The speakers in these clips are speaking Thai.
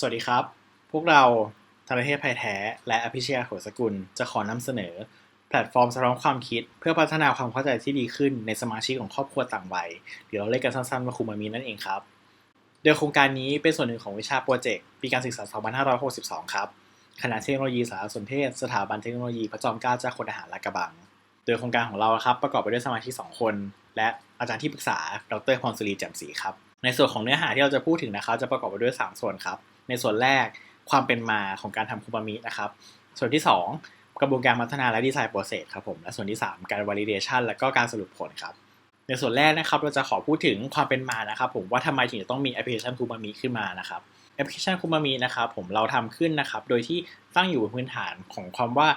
สวัสดีครับ พวกเราธนเทพไพแท้ และอภิชยาโหสกุล จะขอนำเสนอ แพลตฟอร์มสะท้อนความคิด เพื่อพัฒนาความเข้าใจที่ดีขึ้นในสมาชิกของครอบครัวต่างวัยเดี๋ยวเราเรียกกันสั้นๆว่าคุมามีนั่นเองครับ โดยโครงการนี้เป็นส่วนหนึ่งของวิชาโปรเจกต์ปีการศึกษา 2562 ครับคณะเทคโนโลยีสารสนเทศ สถาบันเทคโนโลยีพระจอมเกล้าเจ้าคุณทหารลาดกระบัง โดยโครงการของเราครับประกอบไปด้วยสมาชิก2คน และอาจารย์ที่ปรึกษา ดรพรสุรีแจ่มศรีครับ ในส่วนของเนื้อหาที่เราจะพูดถึงนะครับจะประกอบไปด้วย 3 ส่วนครับ ในส่วนแรกความเป็นมาของการทำคูบามินะครับ ส่วนที่ 2 กระบวนการพัฒนาและดีไซน์โปรเซสครับผม และส่วนที่ 3 การ validation และก็การสรุปผลครับ ในส่วนแรกนะครับเราจะขอพูดถึงความเป็นมานะครับผมว่าทำไมถึงจะต้องมีแอปพลิเคชันคูบามิขึ้นมานะครับแอปพลิเคชันคูบามินะครับผมเราทำขึ้นนะครับโดยที่ตั้งอยู่บนพื้นฐานของความว่า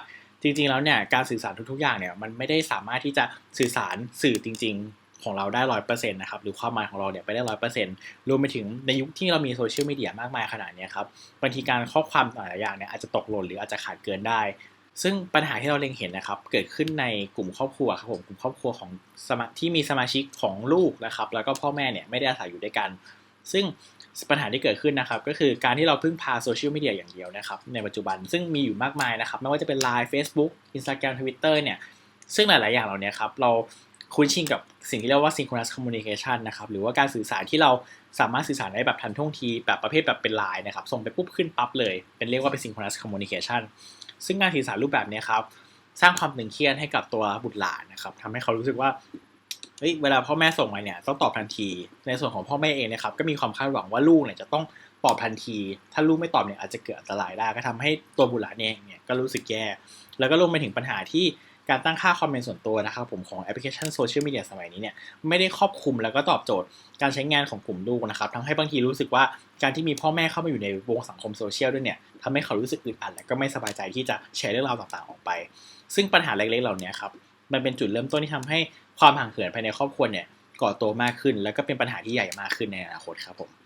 จริงๆแล้วเนี่ยการสื่อสารทุกๆอย่างเนี่ยมันไม่ได้สามารถที่จะสื่อสารสื่อจริง ๆ ของเราได้ร้อยเปอร์เซ็นต์นะครับหรือความหมายของเราเนี่ยไปได้ร้อยเปอร์เซ็นต์รวมไปถึงในยุคที่เรามีโซเชียลมีเดียมากมายขนาดนี้ครับบางทีการข้อความหลายอย่างเนี่ยอาจจะตกหล่นหรืออาจจะขาดเกินได้ ซึ่งปัญหาที่เราเล็งเห็นนะครับ เกิดขึ้นในกลุ่มครอบครัวครับผมกลุ่มครอบครัวของสมาที่มีสมาชิกของลูกนะครับ แล้วก็พ่อแม่เนี่ยไม่ได้อาศัยอยู่ด้วยกัน ซึ่งปัญหาที่เกิดขึ้นนะครับก็คือการที่เราพึ่งพาโซเชียลมีเดียอย่างเดียวนะครับในปัจจุบันซึ่งมีอยู่มากมายนะครับไม่ว่าจะเป็น Line Facebook Instagram Twitter เนี่ยซึ่งหลาย ๆ อย่างเหล่านี้ครับเรา คุ้นชินกับสิ่งที่เรียกว่า synchronous communication นะครับ หรือว่าการสื่อสารที่เราสามารถสื่อสารได้แบบทันท่วงที แบบประเภทแบบเป็นไลน์นะครับ ส่งไปปุ๊บขึ้นปั๊บเลย เป็นเรียกว่าเป็น synchronous communication ซึ่งการสื่อสารรูปแบบนี้ครับ สร้างความตึงเครียดให้กับตัวบุตรหลานนะครับทำให้เขารู้สึกว่าเฮ้ยเวลาพ่อแม่ส่งมาเนี่ยต้องตอบทันที ในส่วนของพ่อแม่เองนะครับก็มีความคาดหวังว่าลูกเนี่ยจะต้องตอบทันที ถ้าลูกไม่ตอบเนี่ยอาจจะเกิดอันตรายได้ ก็ทำให้ตัวบุตรหลานเองเนี่ยก็รู้สึกแย่ แล้วก็รวมไปถึงปัญหาที่ การตั้งค่าคอมเมนต์ส่วนตัวนะครับผมของแอปพลิเคชันโซเชียลมีเดียสมัยนี้เนี่ยไม่ได้ครอบคลุมแล้วก็ตอบโจทย์การใช้งานของกลุ่มลูกนะครับทำให้บางทีรู้สึกว่าการที่มีพ่อแม่เข้ามาอยู่ในวงสังคมโซเชียลด้วยเนี่ยทำให้เขารู้สึกอึดอัดและก็ไม่สบายใจที่จะแชร์เรื่องราวต่างๆ ออกไป ซึ่งปัญหาเล็กๆเหล่านี้ครับมันเป็นจุดเริ่มต้นที่ทำให้ความห่างเหินภายในครอบครัวเนี่ยก่อตัวมากขึ้น แล้วก็เป็นปัญหาที่ใหญ่มากขึ้นในอนาคตครับผม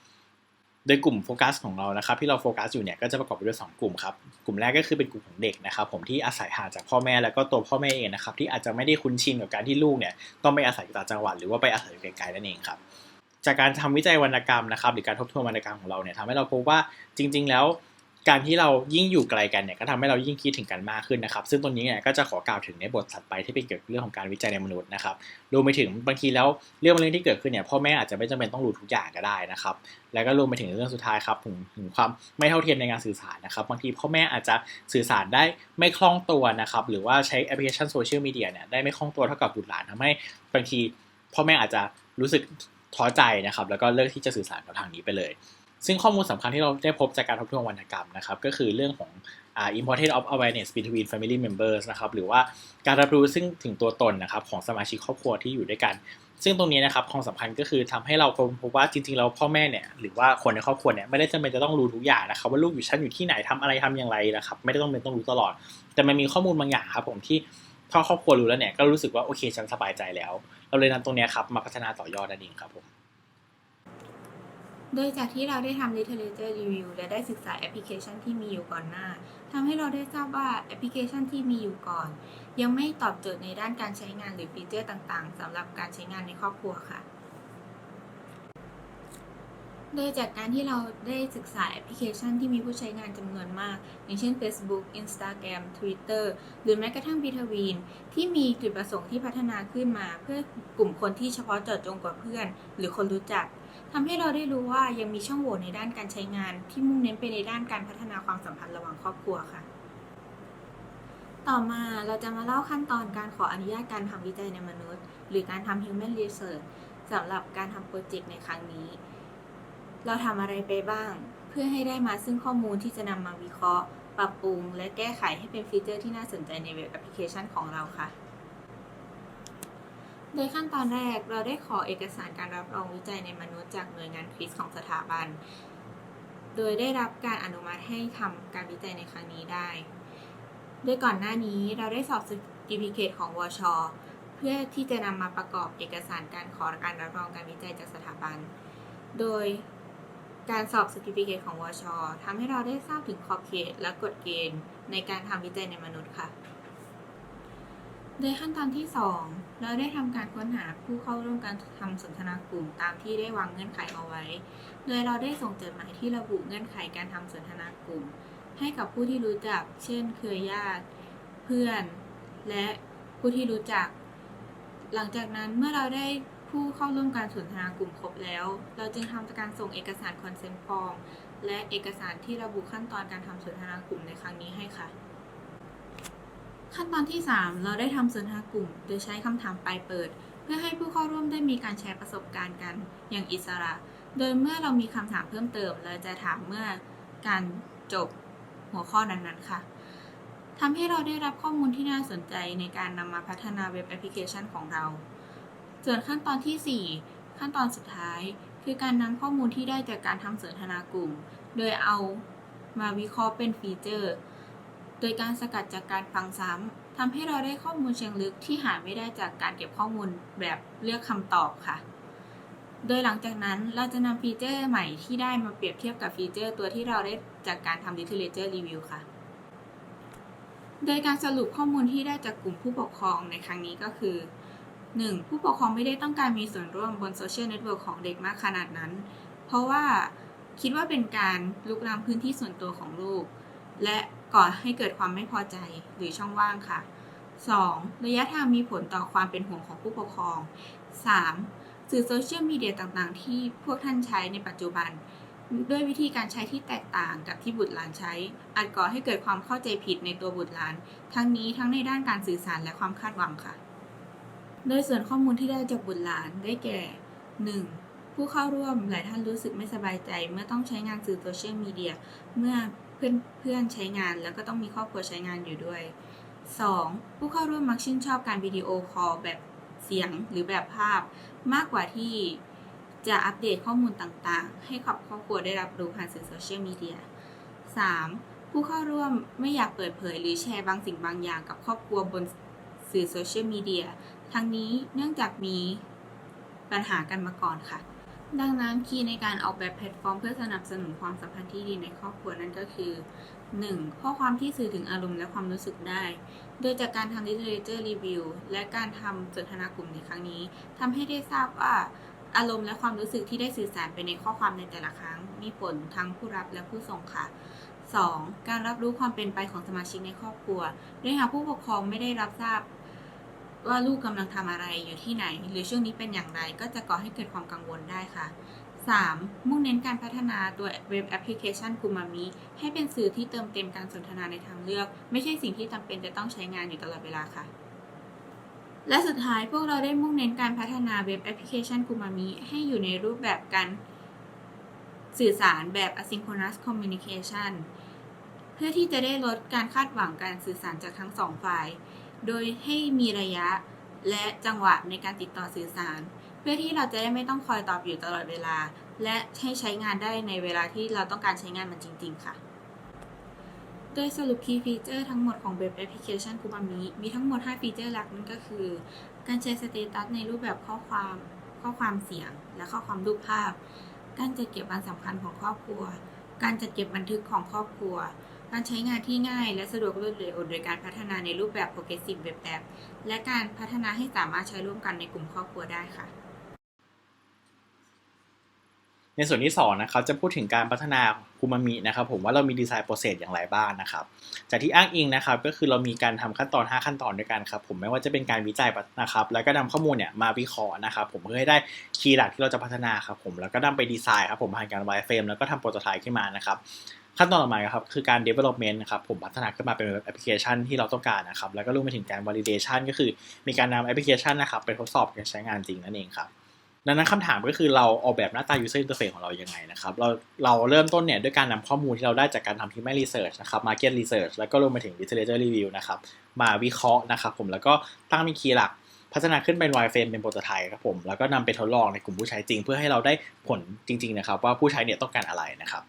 โดยกลุ่มโฟกัสของเรานะครับที่เราโฟกัสอยู่เนี่ยก็จะประกอบไปด้วย2กลุ่มครับกลุ่มแรกก็คือเป็นกลุ่มของเด็กนะครับผมที่อาศัยห่างจากพ่อแม่แล้วก็ตัวพ่อแม่เองนะครับที่อาจจะไม่ได้คุ้นชินกับการที่ลูกเนี่ยต้องไปอาศัยอยู่ต่างจังหวัดหรือว่าไปอาศัยอยู่ไกลๆนั่นเองครับจากการทำวิจัยวรรณกรรมนะครับหรือการทบทวนวรรณกรรมของเราเนี่ยทำให้เราพบว่าจริง ๆ แล้ว การที่เรายิ่งอยู่ไกลกันเนี่ยก็ทำให้เรายิ่งคิดถึงกันมากขึ้นนะครับ ซึ่งตรงนี้เนี่ยก็จะขอกล่าวถึงในบทถัดไปที่เป็นเกี่ยวกับเรื่องของการวิจัยในมนุษย์นะครับรวมไปถึงบางทีแล้วเรื่องบางเรื่องที่เกิดขึ้นเนี่ยพ่อแม่อาจจะไม่จำเป็นต้องรู้ทุกอย่างก็ได้นะครับ แล้วก็รวมไปถึงเรื่องสุดท้ายครับถึงถึงความไม่เท่าเทียมในการสื่อสารนะครับบางทีพ่อแม่อาจจะสื่อสารได้ไม่คล่องตัวนะครับหรือว่าใช้แอปพลิเคชันโซเชียลมีเดียเนี่ยได้ไม่คล่องตัวเท่ากับบุตรหลานทำให้บางทีพ่อแม่อาจจะรู้สึกท้อใจนะครับแล้วก็เลิกที่จะสื่อสารกับทางนี้ไปเลย ซึ่งข้อมูลสำคัญที่เราได้พบจากการทบทวนวรรณกรรมนะครับก็คือเรื่องของ uh, importance of awareness between family members นะครับหรือว่าการรับรู้ซึ่งถึงตัวตนนะครับของสมาชิกครอบครัวที่อยู่ด้วยกัน ซึ่งตรงนี้นะครับความสำคัญก็คือทำให้เราพบว่าจริงๆแล้วพ่อแม่เนี่ยหรือว่าคนในครอบครัวเนี่ยไม่ได้จำเป็นจะต้องรู้ทุกอย่างนะครับว่าลูกอยู่ชั้นอยู่ที่ไหนทำอะไรทำอย่างไรนะครับไม่ได้ต้องเป็นต้องรู้ตลอด แต่มันมีข้อมูลบางอย่างครับผมที่พอครอบครัวรู้แล้วเนี่ยก็รู้สึกว่าโอเคฉันสบายใจแล้ว เราเลยนำตรงนี้ครับมาพัฒนาต่อยอดนั่นเองครับผม โดยจากที่เราได้ทำ literature review และได้ศึกษาแอปพลิเคชันที่มีอยู่ก่อนหน้าทำให้เราได้ทราบว่าแอปพลิเคชันที่มีอยู่ก่อน ยังไม่ตอบโจทย์ในด้านการใช้งานหรือฟีเจอร์ต่างๆสำหรับการใช้งานในครอบครัวค่ะ โดยจากการที่เราได้ศึกษาแอปพลิเคชันที่มีผู้ใช้งานจำนวนมาก อย่างเช่น Facebook Instagram Twitter หรือแม้กระทั่ง b ีทวีนที่มีจุดประสงค์ที่พัฒนาขึ้นมา เพื่อกลุ่มคนที่เฉพาะเจาะจงกว่าเพื่อน หรือคนรู้จัก ทำให้เราได้รู้ว่ายังมีช่องโหว่ในด้านการใช้งาน ที่มุ่งเน้นไปในด้านการพัฒนาความสัมพันธ์ระหว่างครอบครัวค่ะ ต่อมาเราจะมาเล่าขั้นตอนการขออนุญาตการทำวิจัยในมนุษย์ หรือการทำ human research สำหรับการทำโปรเจกต์ในครั้งนี้ เราทำอะไรไปบ้าง เพื่อให้ได้มาซึ่งข้อมูลที่จะนำมาวิเคราะห์ ปรับปรุง และแก้ไขให้เป็นฟีเจอร์ที่น่าสนใจในเว็บแอปพลิเคชันของเราค่ะ โดยขั้นตอนแรกเราได้ขอเอกสารการรับรองวิจัยในมนุษย์จากหน่วยงานคริสของสถาบัน โดยได้รับการอนุมัติให้ทำการวิจัยในครั้งนี้ได้ โดยก่อนหน้านี้เราได้สอบ Certificate ของวช เพื่อที่จะนำมาประกอบเอกสารการขอการรับรองการวิจัยจากสถาบัน โดยการสอบ Certificate ของวชทำให้เราได้ทราบถึงขอบเขตและกฎเกณฑ์ในการทำวิจัยในมนุษย์ค่ะ โโดยขั้นตอนที่ 2 เราได้ทำการค้นหาผู้เข้าร่วมการทำสนทนากลุ่มตามที่ได้วางเงื่อนไขเอาไว้ โดยเราได้ส่งจดหมายที่ระบุเงื่อนไขการทำสนทนากลุ่ม ให้กับผู้ที่รู้จัก เช่น เครือญาติ เพื่อน และผู้ที่รู้จัก หลังจากนั้นเมื่อเราได้ผู้เข้าร่วมการสนทนากลุ่มครบแล้ว เราจึงทำการส่งเอกสารคอนเซนต์ฟอร์มและเอกสารที่ระบุขั้นตอนการทำสนทนากลุ่มในครั้งนี้ให้ค่ะ ขั้นตอนที่ 3 เราได้ทำสนทนากลุ่ม โดยใช้คำถามปลายเปิด เพื่อให้ผู้เข้าร่วมได้มีการแชร์ประสบการณ์กันอย่างอิสระ โดยเมื่อเรามีคำถามเพิ่มเติม เราจะถามเมื่อการจบหัวข้อนั้นๆค่ะทำให้เราได้รับข้อมูลที่น่าสนใจในการนำมาพัฒนาเว็บแอปพลิเคชันของเรา ส่วนขั้นตอนทีสี่4 ขั้นตอนสุดท้าย คือการนำข้อมูลที่ได้จากการทำสนทนากลุ่ม โดยเอามาวิเคราะห์เป็นฟีเจอร์ โดยการสกัดจากการฟังซ้ำทำให้เราได้ข้อมูลเชิงลึกที่หาไม่ได้จากการเก็บข้อมูลแบบเลือกคำตอบค่ะ โดยหลังจากนั้นเราจะนำฟีเจอร์ใหม่ที่ได้มาเปรียบเทียบกับฟีเจอร์ตัวที่เราได้จากการทำ literature review ค่ะ โดยการสรุปข้อมูลที่ได้จากกลุ่มผู้ปกครองในครั้งนี้ก็คือ 1. ผู้ปกครองไม่ได้ต้องการมีส่วนร่วมบนโซเชียลเน็ตเวิร์กของเด็กมากขนาดนั้น เพราะว่าคิดว่าเป็นการลุกล้ำพื้นที่ส่วนตัวของลูก และก่อให้เกิดความไม่พอใจหรือช่องว่างค่ะ 2. ระยะทางมีผลต่อความเป็นห่วงของผู้ปกครอง 3. สื่อโซเชียลมีเดียต่างๆ ที่พวกท่านใช้ในปัจจุบัน ด้วยวิธีการใช้ที่แตกต่างกับที่บุตรหลานใช้ อาจก่อให้เกิดความเข้าใจผิดในตัวบุตรหลาน ทั้งนี้ทั้งในด้านการสื่อสารและความคาดหวังค่ะ โดยส่วนข้อมูลที่ได้จากบุตรหลานได้แก่ 1. ผู้เข้าร่วมหลายท่านรู้สึกไม่สบายใจ เมื่อต้องใช้งานสื่อโซเชียลมีเดียเมื่อ เพื่อนเพื่อนใช้งาน แล้วก็ต้องมีครอบครัวใช้งานอยู่ด้วย 2. ผู้เข้าร่วมมักชื่นชอบการวิดีโอคอลแบบเสียงหรือแบบภาพ มากกว่าที่จะอัปเดตข้อมูลต่างๆ ให้ครอบครัวได้รับรู้ผ่านสื่อโซเชียลมีเดีย 3. ผู้เข้าร่วมไม่อยากเปิดเผยหรือแชร์บางสิ่งบางอย่างกับครอบครัวบนสื่อโซเชียลมีเดีย ทั้งนี้เนื่องจากมีปัญหากันมาก่อนค่ะ ดังนั้นคีย์ในการออกแบบแพลตฟอร์มเพื่อสนับสนุนความสัมพันธ์ที่ดีในครอบครัวนั่นก็คือ 1. ข้อความที่สื่อถึงอารมณ์และความรู้สึกได้ โดยจากการทำ literature review และการทำสนทนากลุ่มในครั้งนี้ทำให้ได้ทราบว่าอารมณ์และความรู้สึกที่ได้สื่อสารไปในข้อความในแต่ละครั้ง มีผลทั้งผู้รับและผู้ส่งค่ะ 2. การรับรู้ความเป็นไปของสมาชิกในครอบครัวโดยหากผู้ปกครองไม่ได้รับทราบ ว่าลูกกำลังทำอะไรอยู่ที่ไหน หรือช่วงนี้เป็นอย่างไรก็จะก่อให้เกิดความกังวลได้ค่ะ 3. มุ่งเน้นการพัฒนาตัวเว็บแอปพลิเคชันคูมามิให้เป็นสื่อที่เติมเต็มการสนทนาในทางเลือก ไม่ใช่สิ่งที่จำเป็นจะต้องใช้งานอยู่ตลอดเวลาค่ะ และสุดท้ายพวกเราได้มุ่งเน้นการพัฒนาเว็บแอปพลิเคชันคูมามิให้อยู่ในรูปแบบการสื่อสารแบบ asynchronous communication เพื่อที่จะได้ลดการคาดหวังการสื่อสารจากทั้งสองฝ่าย โดยให้มีระยะและจังหวะในการติดต่อสื่อสาร เพื่อที่เราจะได้ไม่ต้องคอยตอบอยู่ตลอดเวลา และให้ใช้งานได้ในเวลาที่เราต้องการใช้งานมันจริง ๆ ค่ะ โดยสรุป Key Feature ทั้งหมดของเว็บแอปพลิเคชันคูบามิมีทั้งหมด 5 ฟีเจอร์หลักนั่นก็คือ การแชร์สเตตัสในรูปแบบข้อความ ข้อความเสียง และข้อความรูปภาพ การจัดเก็บวันสำคัญของครอบครัว การจัดเก็บบันทึกของครอบครัว การใช้งานที่ง่ายและสะดวกรวดเร็วโดยการพัฒนาในรูปแบบ Progressive Web App และการพัฒนาให้สามารถใช้ร่วมกันในกลุ่มครอบครัวได้ค่ะ ในส่วนที่2นะครับจะพูดถึงการพัฒนาคูมามินะครับผมว่าเรามีดีไซน์โปรเซสอย่างไรบ้างนะครับ จากที่อ้างอิงนะครับก็คือเรามีการทำขั้นตอน 5 ขั้นตอนด้วยกันครับผมไม่ว่าจะเป็นการวิจัยนะครับ แล้วก็นำข้อมูลเนี่ยมาวิเคราะห์นะครับผมเพื่อให้ได้คีย์หลักที่เราจะพัฒนาครับผมแล้วก็นำไปดีไซน์ครับผมผ่านการวายเฟรมแล้วก็ทำโปรโตไทป์ขึ้นมานะครับ ขั้นตอนต่อมาครับคือการ development นะครับผมพัฒนาขึ้นมาเป็นแอปพลิเคชันที่เราต้องการนะครับแล้วก็รวมไปถึงการ validation ก็คือมีการนำแอปพลิเคชันนะครับไปทดสอบการใช้งานจริงนั่นเองครับดังนั้นคำถามก็คือเราออกแบบหน้าตา user interface ของเรายังไงนะครับเราเราเริ่มต้นเนี่ยด้วยการนำข้อมูลที่เราได้จากการทำที่ไม่ research นะครับ market research แล้วก็รวมไปถึง literature review นะครับมาวิเคราะห์นะครับผมแล้วก็ตั้งมีคีย์หลักพัฒนาขึ้นเป็น wireframe เป็นโปรโตไทป์ครับผมแล้วก็นำไปทดลองในกลุ่มผู้ใช้จริง เพื่อให้เราได้ผลจริงๆนะครับว่าผู้ใช้เนี่ยต้องการอะไรนะครับ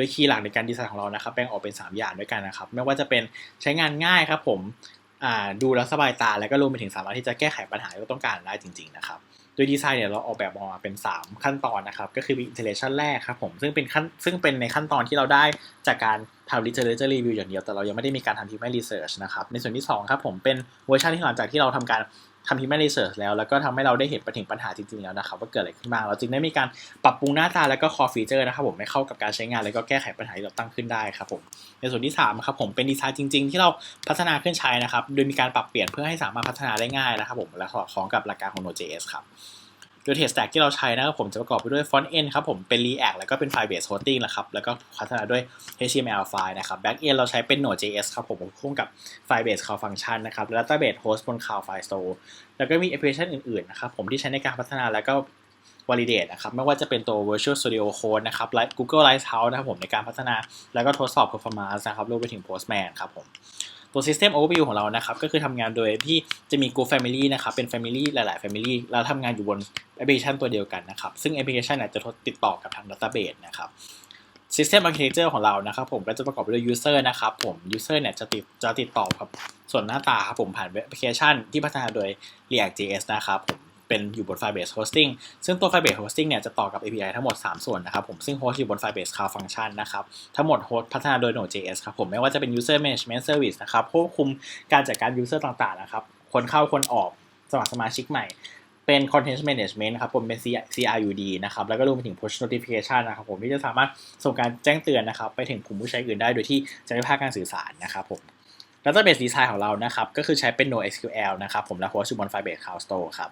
ดยคีย์หลักในการดีไซน์ของเรานะครับแบ่งออกเป็น 3 อย่างด้วยกันนะครับ ไม่ว่าจะเป็นใช้งานง่ายครับผมดูแล้วสบายตา แล้วก็รวมไปถึงสามารถที่จะแก้ไขปัญหาที่เราต้องการได้จริง ๆ นะครับ โดยดีไซน์เนี่ยเราออกแบบออกมาเป็น 3 ขั้นตอนนะครับ ก็คือมี iteration แรกครับผม ซึ่งเป็นขั้นซึ่งเป็นในขั้นตอนที่เราได้จากการทำ literature review อย่างเดียว แต่เรายังไม่ได้มีการทำ human research นะครับ ในส่วนที่สองครับผม เป็นเวอร์ชันที่หลังจากที่เราทำการ ทำ human research แล้ว แล้วก็ทำให้เราได้เห็นปัญหาปัญหาจริงๆแล้วนะครับว่าเกิดอะไรขึ้นบ้างเราจึงได้มีการปรับปรุงหน้าตาแล้วก็ core feature นะครับผมให้เข้ากับการใช้งาน แล้วก็แก้ไขปัญหาที่เราตั้งขึ้นได้ครับผมในส่วนที่3ครับผมเป็นดีไซน์จริง ๆ ที่เราพัฒนาขึ้นใช้นะครับโดยมีการปรับเปลี่ยนเพื่อให้สามารถพัฒนาได้ง่ายนะครับผมและสอดคล้องกับหลักการของ Node.js ครับ โดย test stack ที่เราใช้นะครับผมจะประกอบไปด้วย front end ครับผมเป็น React แล้วก็เป็น file based hosting นะครับแล้วก็พัฒนาด้วย HTML file นะครับ back end เราใช้เป็น Node.js ครับผมพ่วงกับ file based cloud function นะครับและ database host บน cloud file store แล้วก็มี application อื่นๆนะครับผมที่ใช้ในการพัฒนาแล้วก็ validate นะครับไม่ว่าจะเป็นตัว Visual Studio Code นะครับและ Google Lighthouse นะครับผมในการพัฒนาแล้วก็ทดสอบ performance นะครับรวมไปถึง Postman ครับผม ตัว System Overview ของเรานะครับก็คือทำงานโดยที่จะมี Group Family นะครับเป็น Family หลาย ๆ Family แล้วทำงานอยู่บนแอปพลิเคชันตัวเดียวกันนะครับซึ่งแอปพลิเคชันเนี่ยจะติดต่อกับทาง Database นะครับ System Architecture ของเรานะครับผมก็จะประกอบไปด้วย User นะครับผม User เนี่ยจะติดจะติดต่อกับส่วนหน้าตาครับผมผ่านแอปพลิเคชันที่พัฒนาโดย React.js นะครับผม เป็นอยู่บน File Based Hosting ซึ่งตัว File Based Hosting เนี่ยจะต่อกับ API ทั้งหมด 3 ส่วนนะครับผมซึ่งโฮสต์อยู่บน File Based Cloud Function นะครับทั้งหมดโฮสต์พัฒนาโดย Node.js ครับผมไม่ว่าจะเป็น User Management Service นะครับควบคุมการจัดการ User ต่างๆนะครับคนเข้าคนออกสมัครสมาชิกใหม่เป็น Content Management นะครับผมเป็น CRUD นะครับแล้วก็รวมไปถึง Push Notification นะครับผมที่จะสามารถส่งการแจ้งเตือนนะครับไปถึงกลุ่มผู้ใช้อื่นได้โดยที่จะไม่พลาดการสื่อสารนะครับผม Database Design ของเรานะครับก็คือใช้เป็น NoSQL นะครับผมและโฮสต์อยู่บน Firebase Cloud Store ครับ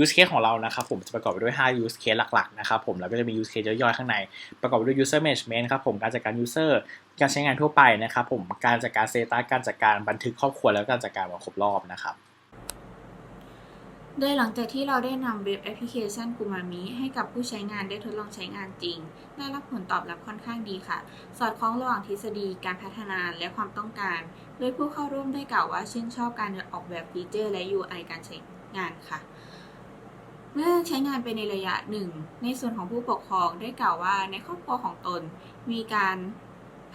use case ของเรานะครับผมจะประกอบไปด้วย 5 use case หลักๆนะครับผมแล้วก็จะมี use case ย่อยๆข้างใน ประกอบไปด้วย user management ครับผมการจัดการ user การใช้งานทั่วไปนะครับผมการจัดการ status การจัดการบันทึกครอบครัวแล้วก็การจัดการวันครบรอบนะครับโดยหลังจากที่เราได้นำเว็บแอปพลิเคชันกูมามิให้กับผู้ใช้งานได้ทดลองใช้งานจริง ได้รับผลตอบรับค่อนข้างดีค่ะ สอดคล้องระหว่างทฤษฎีการพัฒนาและความต้องการ โดยผู้เข้าร่วมได้กล่าวว่าชื่นชอบการออกแบบฟีเจอร์และ UI การใช้งานค่ะ เมื่อใช้งานไปในระยะหนึ่ง ในส่วนของผู้ปกครองได้กล่าวว่าในครอบครัวของตนมีการ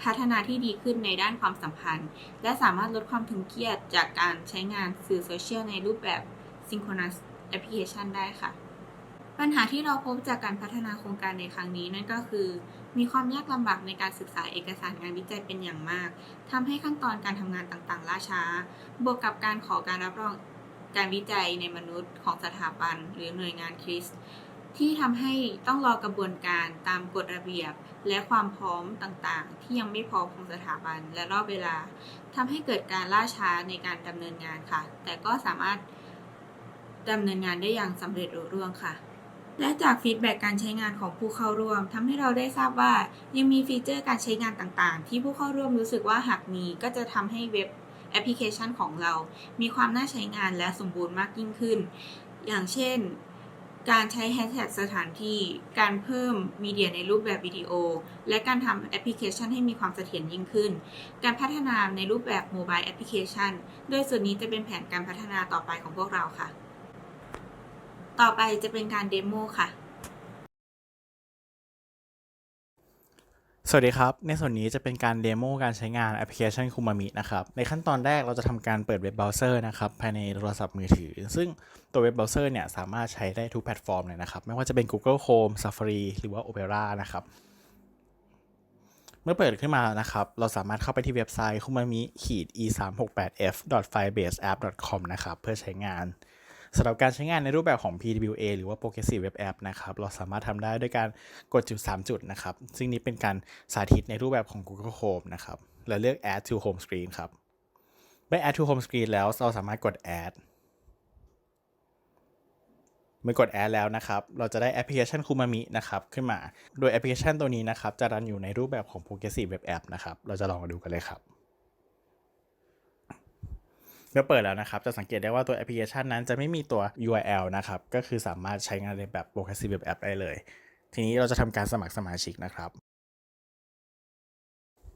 พัฒนาที่ดีขึ้นในด้านความสัมพันธ์ และสามารถลดความตึงเครียดจากการใช้งานสื่อโซเชียลในรูปแบบ Synchronous Application ได้ค่ะ ปัญหาที่เราพบจากการพัฒนาโครงการในครั้งนี้นั่นก็คือ มีความยากลำบากในการศึกษาเอกสารงานวิจัยเป็นอย่างมากทำให้ขั้นตอนการทำงานต่างๆ ล่าช้า บวกกับการขอการรับรอง การวิจัยในมนุษย์ของสถาบันหรือหน่วยงานคริสตที่ทำให้ต้องรอกระบวนการตามกฎระเบียบ และความพร้อมต่างๆ ที่ยังไม่พร้อมของสถาบันและรอบเวลาทำให้เกิดการล่าช้าในการดำเนินงานค่ะ แต่ก็สามารถดำเนินงานได้อย่างสำเร็จรุ่ร่วงค่ะ และจากฟีดแบ็กการใช้งานของผู้เข้าร่วมทำให้เราได้ทราบว่ายังมีฟีเจอร์การใช้งานต่างๆ ที่ผู้เข้าร่วมรู้สึกว่าหากมีก็จะทำให้เว็บ แอปพลิเคชันของเรา มีความน่าใช้งานและสมบูรณ์มากยิ่งขึ้น อย่างเช่น การใช้แฮชแท็กสถานที่ การเพิ่มมีเดียในรูปแบบวิดีโอ และการทำแอปพลิเคชันให้มีความเสถียรยิ่งขึ้น การพัฒนาในรูปแบบโมบายแอปพลิเคชันโดยส่วนนี้จะเป็นแผนการพัฒนาต่อไปของพวกเราค่ะ ต่อไปจะเป็นการเดโมค่ะ สวัสดีครับ ในส่วนนี้จะเป็นการเดโมการใช้งานแอปพลิเคชันคูมามินะครับ ในขั้นตอนแรกเราจะทำการเปิดเว็บเบราว์เซอร์นะครับภายในโทรศัพท์มือถือ ซึ่งตัวเว็บเบราว์เซอร์เนี่ยสามารถใช้ได้ทุกแพลตฟอร์มเลยนะครับ ไม่ว่าจะเป็น Google Chrome Safari หรือว่า Opera นะครับ เมื่อเปิดขึ้นมานะครับ เราสามารถเข้าไปที่เว็บไซต์ kumami e 3 6 8 f firebaseapp com นะครับ เพื่อใช้งาน สำหรับการใช้งานในรูปแบบของ PWA หรือว่า Progressive Web App นะครับ เราสามารถทำได้ด้วยการกดจุด 3 จุดนะครับ ซึ่งนี้เป็นการสาธิตในรูปแบบของ Google Chrome นะครับ และเลือก Add to Home Screen ครับเมื่อ Add to Home Screen แล้วเราสามารถกด Add เมื่อกด Add แล้วนะครับ เราจะได้แอปพลิเคชัน Kumami นะครับขึ้นมา โดยแอปพลิเคชันตัวนี้นะครับ จะรันอยู่ในรูปแบบของ Progressive Web App นะครับ เราจะลองดูกันเลยครับ เมื่อเปิดแล้วนะครับจะสังเกตได้ว่าตัวแอปพลิเคชันนั้นจะไม่มีตัว URL นะครับก็คือสามารถใช้งานในแบบ Progressive Web App ได้เลย ทีนี้เราจะทำการสมัครสมาชิกนะครับ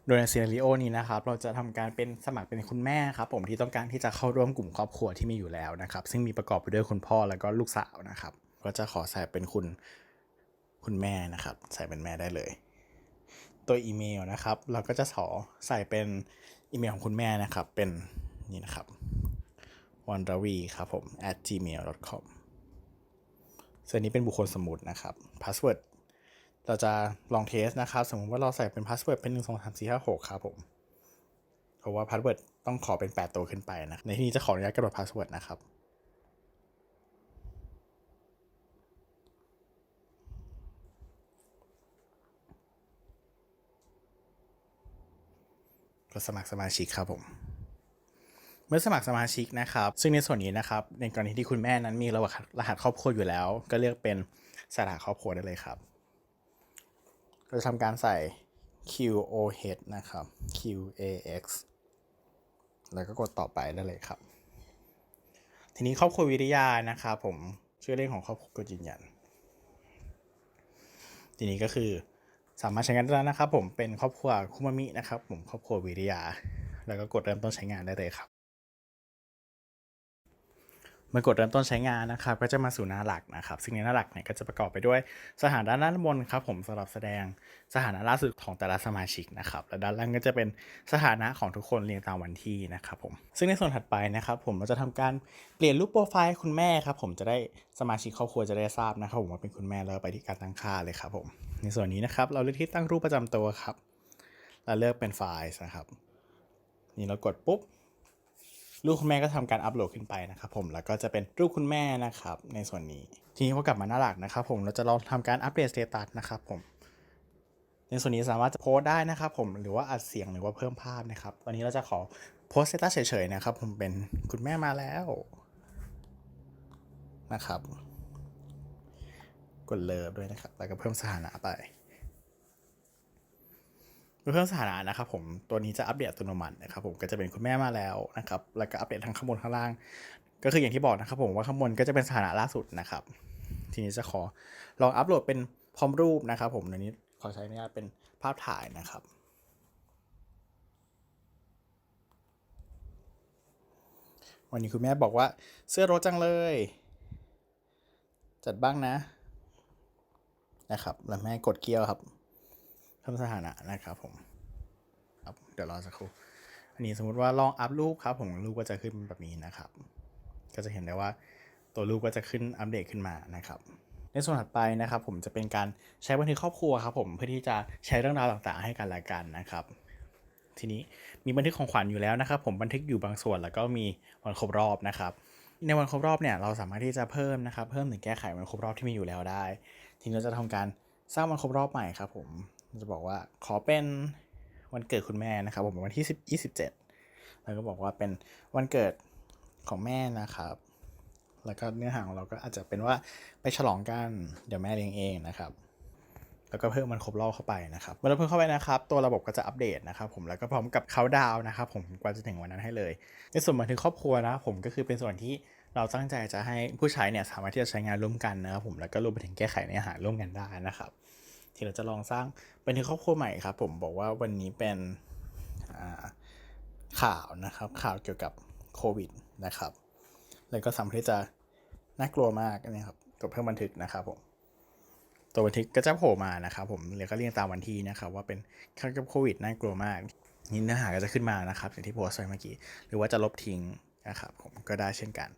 โดยในซีนารีโอนี้นะครับเราจะทำการเป็นสมัครเป็นคุณแม่ครับผมที่ต้องการที่จะเข้าร่วมกลุ่มครอบครัวที่มีอยู่แล้วนะครับ ซึ่งมีประกอบไปด้วยคุณพ่อแล้วก็ลูกสาวนะครับ ก็จะขอใส่เป็นคุณคุณแม่นะครับ ใส่เป็นแม่ได้เลย ตัวอีเมลนะครับ เราก็จะขอใส่เป็นอีเมลของคุณแม่นะครับ เป็นนี่นะครับ วันรวีครับผม at gmail com ส่วนนี้เป็นบุคคลสมมุตินะครับพาสเวิร์ดเราจะลองเทสนะครับ สมมติว่าเราใส่เป็นพาสเวิร์ดเป็น 1 2 3 4 5 6 ครับผม เพราะว่าพาสเวิร์ดต้องขอเป็น 8 ตัวขึ้นไปนะ ในที่นี้จะขออนุญาตกำหนดพาสเวิร์ดนะครับกดสมัครสมาชิกครับผม มื่อสมัครสมาชิกนะครับ ซึ่งในส่วนนี้นะครับ ในกรณีที่คุณแม่นั้นมีรหัสรหัสครอบครัวอยู่แล้ว ก็เลือกเป็นสถานครอบครัวได้เลยครับเราจะทำการใส่ QOH นะครับ QAX แล้วก็กดต่อไปได้เลยครับ ทีนี้ครอบครัววิทยานะครับผมชื่อเล่นของครอบครัวกดยืนยัน ทีนี้ก็คือสามารถใช้งานได้แล้วนะครับ ผมเป็นครอบครัวคุมามินะครับ ผมครอบครัววิทยา แล้วก็กดเริ่มต้นใช้งานได้เลยครับ เมื่อกดเริ่มต้นใช้งานนะครับก็จะมาสู่หน้าหลักนะครับ ซึ่งในหน้าหลักเนี่ยก็จะประกอบไปด้วยสถานะด้านบนครับผมสำหรับแสดงสถานะล่าสุดของแต่ละสมาชิกนะครับและด้านล่างก็จะเป็นสถานะของทุกคนเรียงตามวันที่นะครับผมซึ่งในส่วนถัดไปนะครับผมเราจะทำการเปลี่ยนรูปโปรไฟล์คุณแม่ครับผมจะได้สมาชิกครอบครัวจะได้ทราบนะครับผมว่าเป็นคุณแม่แล้วไปที่การตั้งค่าเลยครับผมในส่วนนี้นะครับเราเลือกที่ตั้งรูปประจำตัวครับแล้วเลือกเป็นไฟล์นะครับนี่เรากดปุ๊บ รูปคุณแม่ก็ทำการอัปโหลดขึ้นไปนะครับผมแล้วก็จะเป็นรูปคุณแม่นะครับในส่วนนี้ ทีนี้พอกลับมาหน้าหลักนะครับผมเราจะลองทำการอัปเดตสเตตัสนะครับผมในส่วนนี้สามารถจะโพสได้นะครับผมหรือว่าอัดเสียงหรือว่าเพิ่มภาพนะครับวันนี้เราจะขอโพสสเตตัสเฉยๆนะครับผมเป็นคุณแม่มาแล้วนะครับ กดเลิฟด้วยนะครับ แล้วก็เพิ่มสถานะไป เมื่อเพิ่มสถานะนะครับผมตัวนี้จะอัปเดตอัตโนมัตินะครับผมก็จะเป็นคุณแม่มาแล้วนะครับแล้วก็อัปเดตทั้งข้างบนข้างล่าง ก็คืออย่างที่บอกนะครับผมว่าข้างบนก็จะเป็นสถานะล่าสุดนะครับ ทีนี้จะขอลองอัปโหลดเป็นพร้อมรูปนะครับผมในนี้ขอใช้นุญาตเป็นภาพถ่ายนะครับ วันนี้คุณแม่บอกว่าเสื้อรถจังเลย จัดบ้างนะ นะครับ แล้วแม่กดเกียวครับ เพิ่มสถานะนะครับผมครับเดี๋ยวรอสักครู่อันนี้สมมติว่าลองอัพรูปครับผมรูปก็จะขึ้นแบบนี้นะครับ ก็จะเห็นได้ว่าตัวรูปก็จะขึ้นอัปเดตขึ้นมานะครับ ในส่วนถัดไปนะครับ ผมจะเป็นการใช้บันทึกครอบครัวครับผมเพื่อที่จะใช้เรื่องราวต่างๆ ให้กันและกันนะครับ ทีนี้มีบันทึกของขวัญอยู่แล้วนะครับ ผมบันทึกอยู่บางส่วนแล้วก็มีวันครบรอบนะครับ ในวันครบรอบเนี่ยเราสามารถที่จะเพิ่มนะครับ เพิ่มหรือแก้ไขวันครบรอบที่มีอยู่แล้วได้ ทีนี้เราจะทำการสร้างวันครบรอบใหม่ครับผม จะบอกว่าขอเป็นวันเกิดคุณแม่นะครับ ผมวันที่10 27แล้วก็บอกว่าเป็นวันเกิดของแม่นะครับ แล้วก็เนื้อหาของเราก็อาจจะเป็นว่าไปฉลองกันเดี๋ยวแม่เลี้ยงเองนะครับ แล้วก็เพิ่มมันครบรอบเข้าไปนะครับเมื่อเราเพิ่มเข้าไปนะครับ ตัวระบบก็จะอัปเดตนะครับ ผมแล้วก็พร้อมกับเขาดาวนะครับ ผมกว่าจะถึงวันนั้นให้เลย ในส่วนบันทึกครอบครัวนะผมก็คือเป็นส่วนที่เราตั้งใจจะให้ผู้ใช้เนี่ยสามารถที่จะใช้งานร่วมกันนะครับผมแล้วก็รวมไปถึงแก้ไขเนื้อหาร่วมกันได้นะครับ ที่เราจะลองสร้างบันครอบครัวใหม่ครับ ผมบอกว่าวันนี้เป็นข่าวนะครับ ข่าวเกี่ยวกับโควิดนะครับ แล้วก็สามารถที่จะน่ากลัวมากนะครับกดเพิ่มบันทึกนะครับผมตัวบันทึกก็จะโผล่มานะครับผมแล้วก็เรียงตามวันที่นะครับ ว่าเป็นข่าวเกี่ยวกับโควิดน่ากลัวมากนี่เนื้อหาก็จะขึ้นมานะครับอย่างที่โพสต์ไปเมื่อกี้ หรือว่าจะลบทิ้งนะครับผมก็ได้เช่นกัน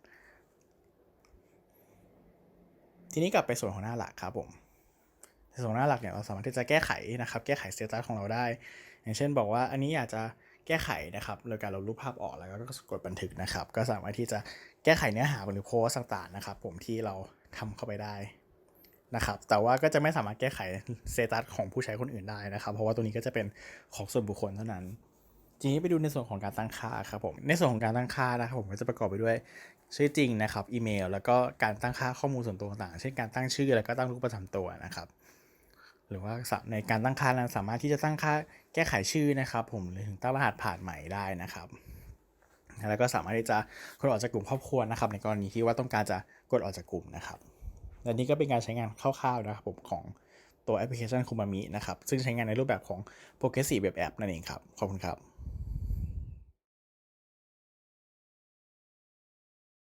ทีนี้กลับไปส่วนของหน้าหลักครับผม ส่วนหน้าหลักเนี่ยเราสามารถที่จะแก้ไขนะครับ แก้ไขสเตตัสของเราได้ อย่างเช่นบอกว่าอันนี้อยากจะแก้ไขนะครับโดยการลบรูปภาพออกแล้วก็กดบันทึกนะครับ ก็สามารถที่จะแก้ไขเนื้อหาหรือโพสต์ต่างๆนะครับ ผมที่เราทำเข้าไปได้นะครับ แต่ว่าก็จะไม่สามารถแก้ไขสเตตัสของผู้ใช้คนอื่นได้นะครับ เพราะว่าตัวนี้ก็จะเป็นของส่วนบุคคลเท่านั้นทีนี้ไปดูในส่วนของการตั้งค่าครับผม ในส่วนของการตั้งค่านะครับผมก็จะประกอบไปด้วยชื่อจริงนะครับ อีเมล แล้วก็การตั้งค่าข้อมูลส่วนตัวต่างๆ เช่นการตั้งชื่อแล้วก็ตั้งรูปประจำตัวนะครับ หรือว่าในการตั้งค่าเราสามารถที่จะตั้งค่าแก้ไขชื่อนะครับ ผมหรือถึงตั้งรหัสผ่านใหม่ได้นะครับแล้วก็สามารถที่จะกดออกจากกลุ่มครอบครัวนะครับ ในกรณีที่ว่าต้องการจะกดออกจากกลุ่มนะครับและนี่ก็เป็นการใช้งานคร่าวๆนะครับผมของตัวแอปพลิเคชันคุมามินะครับซึ่งใช้งานในรูปแบบของ Progressive Web App นั่นเองครับ ขอบคุณครับ